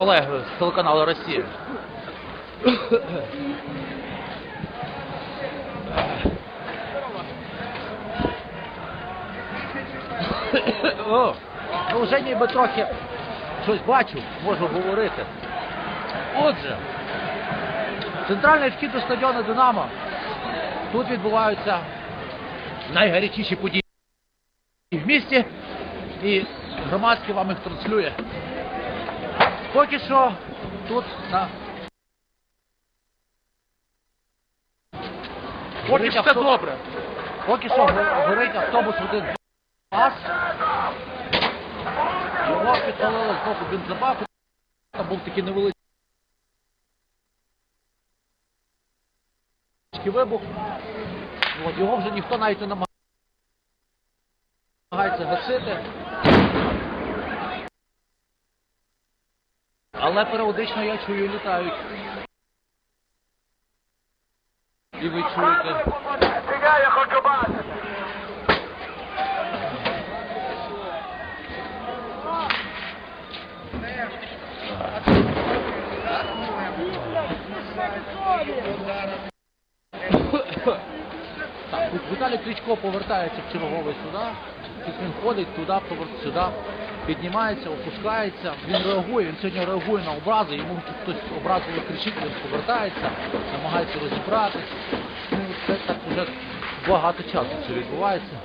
Олег з телеканалу Росія. Ну вже ніби трохи щось бачу, можу говорити. Отже, центральний вхід до стадіону Динамо. Тут відбуваються найгарячіші події в місті. І громадське вам їх транслює. Поки що тут на Поки горить все добре. Поки що го- горить автобус один АЗ. Його підпалили з боку бензобаку. Там був такий невеличкий вибух. От, його вже ніхто навіть не намагається гасити. Але періодично я чую, літають. І ви чуєте. Я хочу бачити. Так, Віталій Кличко повертається в черговий сюди. Він ходить туди, поверх сюди, піднімається, опускається. Він реагує, він сьогодні реагує на образи, йому хтось образливо кричить, він повертається, намагається розібратися. Ну, це так вже багато часу це відбувається.